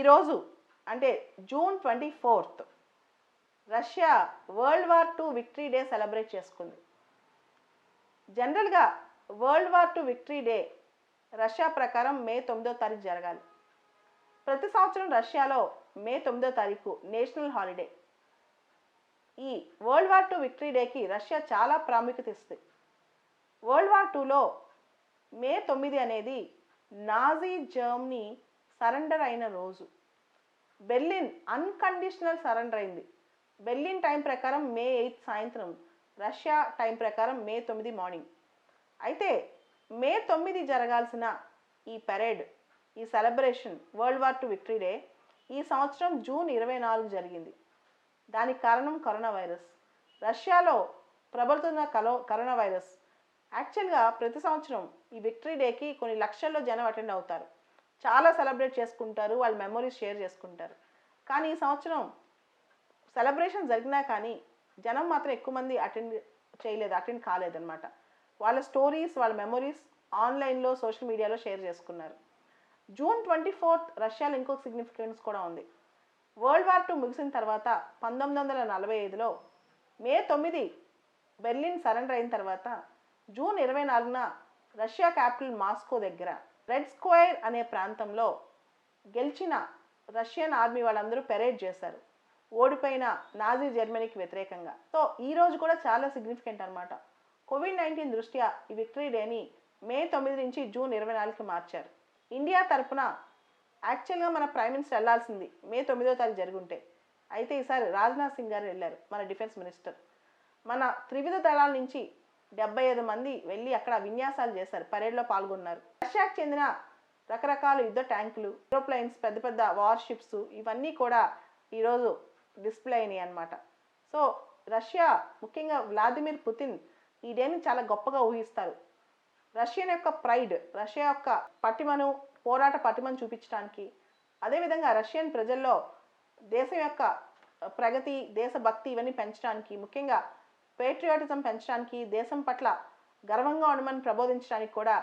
ఈరోజు అంటే June twenty fourth Russia world war two victory day celebrate చేసుకుంది. జనరల్గా world war two victory day Russia ప్రకారం May తొమ్మిదో తారీఖు జరగాలి. ప్రతి సంవత్సరం రష్యాలో మే తొమ్మిదో తారీఖు నేషనల్ హాలిడే. ఈ వరల్డ్ వార్ టూ విక్టరీ డేకి రష్యా చాలా ప్రాముఖ్యత ఇస్తుంది. వరల్డ్ వార్ టూలో మే తొమ్మిది అనేది నాజీ జర్మనీ సరెండర్ అయిన రోజు. బెర్లిన్ అన్కండిషనల్ సరెండర్ అయింది. బెర్లిన్ టైం ప్రకారం మే ఎయిత్ సాయంత్రం రష్యా టైం ప్రకారం మే తొమ్మిది మార్నింగ్. అయితే మే తొమ్మిది జరగాల్సిన ఈ పెరేడ్ ఈ celebration world war two victory day ఈ సంవత్సరం జూన్ ఇరవై నాలుగు జరిగింది. దానికి కారణం కరోనా వైరస్. రష్యాలో ప్రబలుతున్న కలో కరోనా వైరస్. యాక్చువల్గా ప్రతి సంవత్సరం ఈ విక్టరీ డేకి కొన్ని లక్షల్లో జనం అటెండ్ అవుతారు. చాలా సెలబ్రేట్ చేసుకుంటారు వాళ్ళ మెమరీస్ షేర్ చేసుకుంటారు. కానీ ఈ సంవత్సరం సెలబ్రేషన్ జరిగినా కానీ జనం మాత్రం ఎక్కువ మంది అటెండ్ చేయలేదు అటెండ్ కాలేదన్నమాట. వాళ్ళ స్టోరీస్ వాళ్ళ మెమరీస్ ఆన్లైన్లో సోషల్ మీడియాలో షేర్ చేసుకున్నారు. జూన్ ట్వంటీ ఫోర్త్ రష్యాలో ఇంకొక సిగ్నిఫికెన్స్ కూడా ఉంది. వరల్డ్ వార్ టూ ముగిసిన తర్వాత పంతొమ్మిది వందల నలభై ఐదులో మే తొమ్మిది బెర్లిన్ సరెండర్ అయిన తర్వాత జూన్ ఇరవై నాలుగున రష్యా క్యాపిటల్ మాస్కో దగ్గర రెడ్ స్క్వేర్ అనే ప్రాంతంలో గెలిచిన రష్యన్ ఆర్మీ వాళ్ళందరూ పెరేడ్ చేశారు. ఓడిపోయిన నాజీ జర్మనీకి వ్యతిరేకంగా. సో ఈ రోజు కూడా చాలా సిగ్నిఫికెంట్ అనమాట కోవిడ్ నైన్టీన్ దృష్ట్యా ఈ విక్టరీ డేని మే తొమ్మిది నుంచి జూన్ ఇరవై నాలుగుకి మార్చారు. ఇండియా తరపున యాక్చువల్గా మన ప్రైమ్ మినిస్టర్ వెళ్ళాల్సింది మే తొమ్మిదో తారీఖు జరుగుంటే. అయితే ఈసారి రాజ్నాథ్ సింగ్ గారు వెళ్ళారు మన డిఫెన్స్ మినిస్టర్. మన త్రివిధ దళాల నుంచి డెబ్బై ఐదు మంది వెళ్ళి అక్కడ విన్యాసాలు చేశారు పరేడ్లో పాల్గొన్నారు. రష్యాకు చెందిన రకరకాల యుద్ధ ట్యాంకులు ఏరోప్లైన్స్ పెద్ద పెద్ద వార్ షిప్స్ ఇవన్నీ కూడా ఈరోజు డిస్ప్లే అయినాయి అనమాట సో రష్యా ముఖ్యంగా వ్లాదిమిర్ పుతిన్ ఈ డేని చాలా గొప్పగా ఊహిస్తారు. రష్యన్ యొక్క ప్రైడ్ రష్యా యొక్క పటిమను పోరాట పటిమను చూపించడానికి అదేవిధంగా రష్యన్ ప్రజల్లో దేశం యొక్క ప్రగతి దేశభక్తి ఇవన్నీ పెంచడానికి ముఖ్యంగా పేట్రియాటిజం పెంచడానికి దేశం పట్ల గర్వంగా ఉండమని ప్రబోధించడానికి కూడా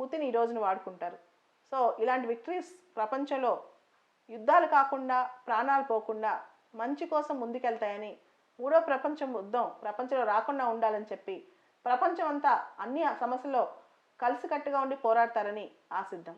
పుతిన్ ఈ రోజును వాడుకుంటారు. సో ఇలాంటి విక్టరీస్ ప్రపంచంలో యుద్ధాలు కాకుండా ప్రాణాలు పోకుండా మంచి కోసం ముందుకెళ్తాయని మూడో ప్రపంచం యుద్ధం ప్రపంచంలో రాకుండా ఉండాలని చెప్పి ప్రపంచం అంతా అన్ని సమస్యల్లో కలిసికట్టుగా ఉండి పోరాడతారని ఆశిద్దాం.